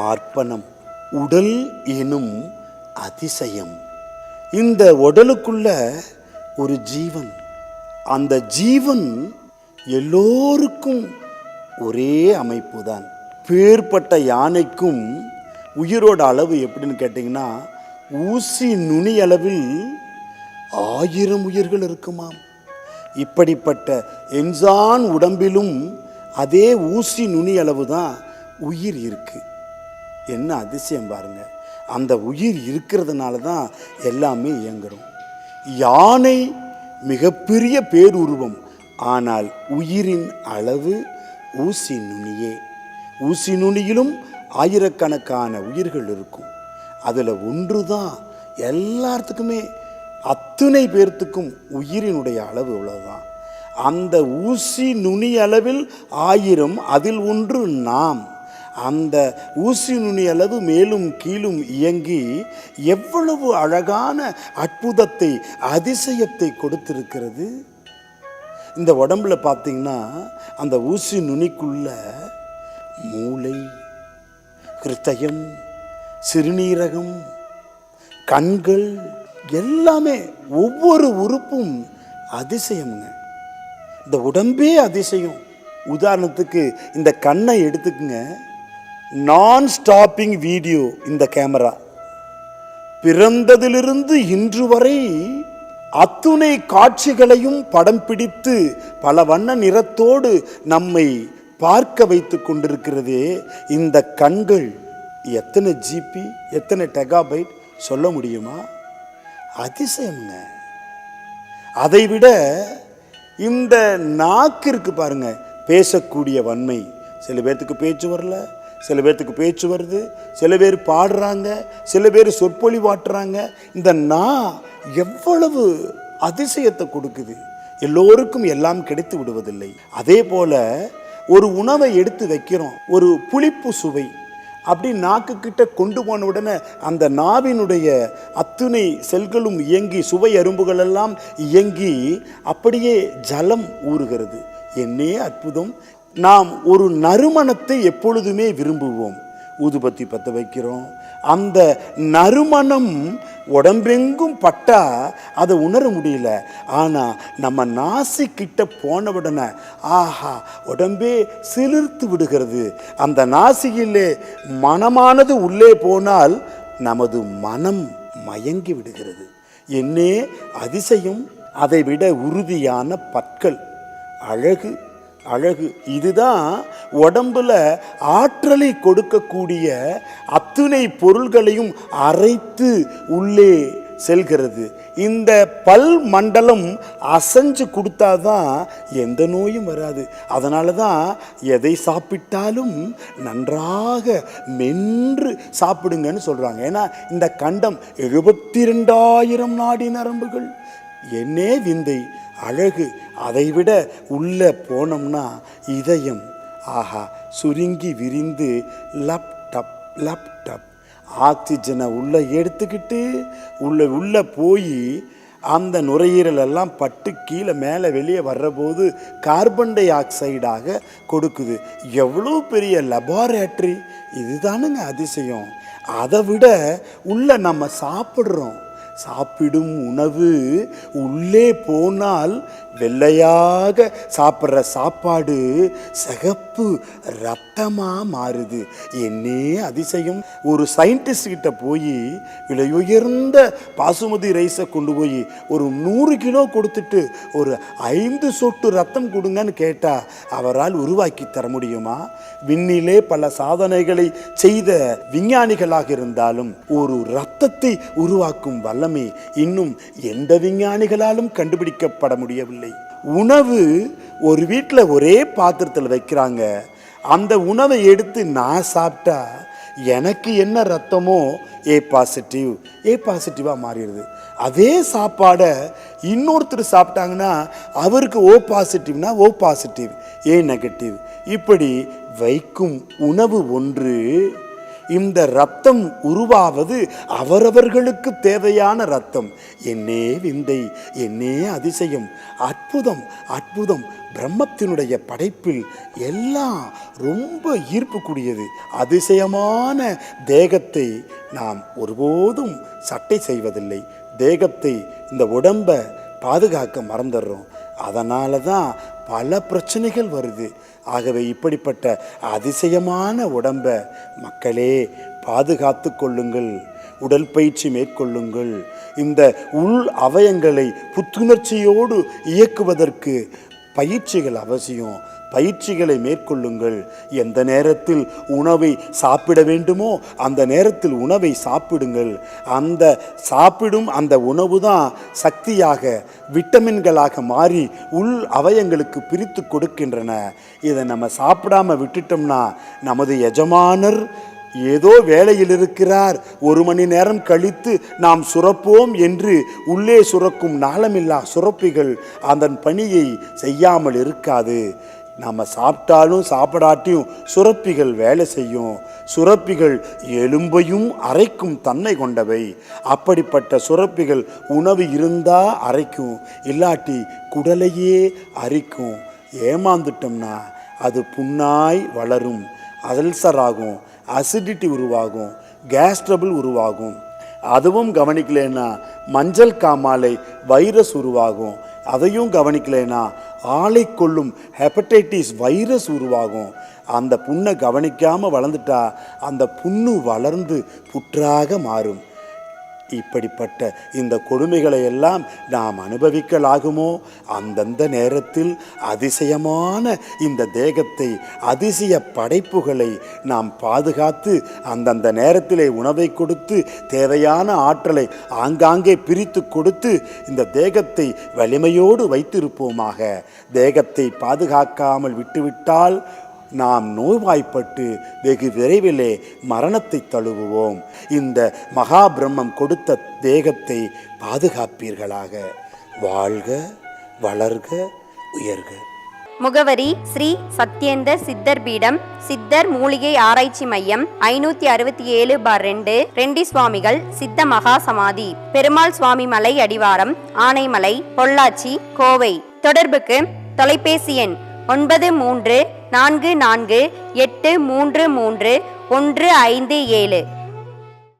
மார்ப்பணம் உடல் எனும் அதிசயம். இந்த உடலுக்குள்ள ஒரு ஜீவன். அந்த ஜீவன் எல்லோருக்கும் ஒரே அமைப்பு தான் பேர்பட்ட யானைக்கும் உயிரோட அளவு எப்படின்னு கேட்டிங்கன்னா ஊசி நுனி அளவில் ஆயிரம் உயிர்கள் இருக்குமாம். இப்படிப்பட்ட என்சான் உடம்பிலும் அதே ஊசி நுனி அளவு தான் உயிர் இருக்குது என்ன அதிசயம் பாருங்கள் அந்த உயிர் இருக்கிறதுனால தான் எல்லாமே இயங்குறோம். யானை மிகப்பெரிய பேருருவம். ஆனால் உயிரின் அளவு ஊசி நுனியே. ஊசி நுனியிலும் ஆயிரக்கணக்கான உயிர்கள் இருக்கும். அதில் ஒன்று தான் எல்லாத்துக்குமே அத்தனை பேர்த்துக்கும் உயிரினுடைய அளவு இவ்வளோதான் அந்த ஊசி நுனி அளவில் ஆயிரம் அதில் ஒன்று நாம். அந்த ஊசி நுனி அளவு மேலும் கீழும் இயங்கி எவ்வளவு அழகான அற்புதத்தை அதிசயத்தை கொடுத்திருக்கிறது. இந்த உடம்புல பார்த்தீங்கன்னா அந்த ஊசி நுனிக்குள்ள மூளை கிருத்தயம் சிறுநீரகம் கண்கள் எல்லாமே ஒவ்வொரு உறுப்பும் அதிசயமுங்க. இந்த உடம்பே அதிசயம். உதாரணத்துக்கு இந்த கண்ணை எடுத்துக்குங்க. நான் ஸ்டாப்பிங் வீடியோ இந்த கேமரா பிறந்ததிலிருந்து இன்று வரை அத்துணை காட்சிகளையும் படம் பிடித்து பல வண்ண நிறத்தோடு நம்மை பார்க்க வைத்து கொண்டிருக்கிறதே இந்த கண்கள். எத்தனை ஜிபி எத்தனை டெகாபைட் சொல்ல முடியுமா? அதிசயம்ங்க. அதை விட இந்த நாக்கு இருக்கு பாருங்க பேசக்கூடிய வன்மை. சில பேர்த்துக்கு பேச்சு வரல. சில பேர்த்துக்கு பேச்சு வருது சில பேர் பாடுறாங்க சில பேர் சொற்பொழிவாட்டுறாங்க இந்த நா எவ்வளவு அதிசயத்தை கொடுக்குது? எல்லோருக்கும் எல்லாம் கிடைத்து விடுவதில்லை. அதே போல் ஒரு உணவை எடுத்து வைக்கிறோம் ஒரு புளிப்பு சுவை அப்படி நாக்கு கிட்ட கொண்டு போன உடனே அந்த நாவினுடைய அத்துணை செல்களும் இயங்கி சுவை அரும்புகள் எல்லாம் இயங்கி அப்படியே ஜலம் ஊறுகிறது. என்னே அற்புதம்! நாம் ஒரு நறுமணத்தை எப்பொழுதுமே விரும்புவோம். ஊதுபத்தி பற்ற வைக்கிறோம். அந்த நறுமணம் உடம்பெங்கும் பட்டா அதை உணர முடியல. ஆனால் நம்ம நாசி கிட்ட போன உடனே ஆஹா உடம்பே சிலிர்த்து விடுகிறது. அந்த நாசியிலே மனமானது உள்ளே போனால் நமது மனம் மயங்கி விடுகிறது. என்னே அதிசயம் அதை விட உறுதியான பற்கள் அழகு அழகு. இதுதான் உடம்புல ஆற்றலை கொடுக்கக்கூடிய அத்துணை பொருள்களையும் அரைத்து உள்ளே செல்கிறது. இந்த பல் மண்டலம் அசைஞ்சு கொடுத்தாதான் எந்த நோயும் வராது. அதனால தான் எதை சாப்பிட்டாலும் நன்றாக மென்று சாப்பிடுங்கன்னு சொல்கிறாங்க ஏன்னா இந்த கண்டம் எழுபத்தி ரெண்டாயிரம் நாடி நரம்புகள். என்னே விந்தை. அழகு. அதைவிட உள்ளே போனோம்னா இதயம். ஆஹா சுருங்கி விரிந்து லப்டப் லப்டப் ஆக்சிஜனை உள்ளே எடுத்துக்கிட்டு உள்ளே உள்ளே போய் அந்த நுரையீரலெல்லாம் பட்டு கீழே மேலே வெளியே வர்றபோது கார்பன் டை ஆக்சைடாக கொடுக்குது. எவ்வளோ பெரிய லெபார்டரி இதுதானுங்க அதிசயம். அதை விட உள்ள நம்ம சாப்பிட்றோம். சாப்பிடும் உணவு உள்ளே போனால் வெள்ளையாக சாப்பிட்ற சாப்பாடு சிகப்பு ரத்தமா மாறுது. என்னே அதிசயம். ஒரு சயின்டிஸ்ட் கிட்ட போய் விலையுயர்ந்த பாசுமதி ரைஸை கொண்டு போய் ஒரு நூறு கிலோ கொடுத்துட்டு ஒரு ஐந்து சொட்டு ரத்தம் கொடுங்கன்னு கேட்டா அவரால் உருவாக்கி தர முடியுமா? விண்ணிலே பல சாதனைகளை செய்த விஞ்ஞானிகளாக இருந்தாலும் ஒரு ரத்தத்தை உருவாக்கும் வல்லமை இன்னும் எந்த விஞ்ஞானிகளாலும் கண்டுபிடிக்கப்பட முடியவில்லை. உணவு ஒரு வீட்டில் ஒரே பாத்திரத்தில் வைக்கிறாங்க. அந்த உணவை எடுத்து நான் சாப்பிட்டா எனக்கு என்ன ரத்தமோ? ஏ பாசிட்டிவ் ஏ பாசிட்டிவாக மாறிடுது. அதே சாப்பாடை இன்னொருத்தர் சாப்பிட்டாங்கன்னா அவருக்கு ஓ பாசிட்டிவ்னா ஓ பாசிட்டிவ் ஏ நெகட்டிவ் இப்படி வைக்கும் உணவு ஒன்று இந்த ரத்தம் உருவாவது அவரவர்களுக்கு தேவையான ரத்தம். என்னே விந்தை என்னே அதிசயம் அற்புதம் அற்புதம். பிரம்மத்தினுடைய படைப்பில் எல்லாம் ரொம்ப ஈர்ப்புக்கூடியது அதிசயமான தேகத்தை நாம் ஒருபோதும் சட்டை செய்வதில்லை. தேகத்தை இந்த உடம்பை பாதுகாக்க மறந்துடுறோம். அதனால தான் பல பிரச்சனைகள் வருது. ஆகவே இப்படிப்பட்ட அதிசயமான உடம்பை மக்களே பாதுகாத்து கொள்ளுங்கள். உடற்பயிற்சி மேற்கொள்ளுங்கள். இந்த உள் அவயங்களை புத்துணர்ச்சியோடு இயக்குவதற்கு பயிற்சிகள் அவசியம். பயிற்சிகளை மேற்கொள்ளுங்கள். எந்த நேரத்தில் உணவை சாப்பிட வேண்டுமோ அந்த நேரத்தில் உணவை சாப்பிடுங்கள். அந்த சாப்பிடும் அந்த உணவு தான் சக்தியாக விட்டமின்களாக மாறி உள் அவயங்களுக்கு பிரித்து கொடுக்கின்றன. இதை நம்ம சாப்பிடாம விட்டுட்டோம்னா நமது எஜமானர் ஏதோ வேலையில் இருக்கிறார் ஒரு மணி நேரம் கழித்து நாம் சுரப்போம் என்று உள்ளே சுரக்கும் நாளமில்லா சுரப்பிகள் அதன் பணியை செய்யாமல் இருக்காது. நம்ம சாப்பிட்டாலும் சாப்பிடாட்டியும் சுரப்பிகள் வேலை செய்யும். சுரப்பிகள் எலும்பையும் அரைக்கும் தன்மை கொண்டவை. அப்படிப்பட்ட சுரப்பிகள் உணவு இருந்தால் அரைக்கும். இல்லாட்டி குடலையே அரிக்கும். ஏமாந்துட்டோம்னா அது புண்ணாய் வளரும். அல்சராகும். அசிடிட்டி உருவாகும் கேஸ் ட்ரபிள் உருவாகும். அதுவும் கவனிக்கலைன்னா மஞ்சள் காமாலை வைரஸ் உருவாகும். அதையும் கவனிக்கலைன்னா ஆளை கொள்ளும் ஹெப்படைட்டிஸ் வைரஸ் உருவாகும். அந்த புண்ணை கவனிக்காமல் வளர்ந்துட்டா அந்த புண்ணு வளர்ந்து புற்றாக மாறும். இப்படிப்பட்ட இந்த கொடுமைகளை எல்லாம் நாம் அனுபவிக்கலாகுமோ? அந்தந்த நேரத்தில் அதிசயமான இந்த தேகத்தை அதிசய படைப்புகளை நாம் பாதுகாத்து அந்தந்த நேரத்திலே உணவை கொடுத்து தேவையான ஆற்றலை ஆங்காங்கே பிரித்து கொடுத்து இந்த தேகத்தை வலிமையோடு வைத்திருப்போமாக. தேகத்தை பாதுகாக்காமல் விட்டுவிட்டால் நாம் நோய்வாய்ப்பட்டு வெகு விரைவிலே மரணத்தை தழுவுவோம். இந்த மகா பிரம்மம் கொடுத்த தேகத்தை பாதுகாப்பீர்களாக. வாழ்க வளர்க உயர்க. முகவரி ஸ்ரீ சத்யேந்த சித்தர் பீடம் சித்தர் மூலிகை ஆராய்ச்சி மையம் ஐநூத்தி அறுபத்தி ஏழு பார் ரெண்டு ரெண்டி சுவாமிகள் சித்த மகா சமாதி பெருமாள் சுவாமி மலை அடிவாரம் ஆனைமலை பொள்ளாச்சி கோவை. தொடர்புக்கு தொலைபேசி எண் ஒன்பது மூன்று நான்கு நான்கு எட்டு மூன்று மூன்று ஒன்று ஐந்து ஏழு.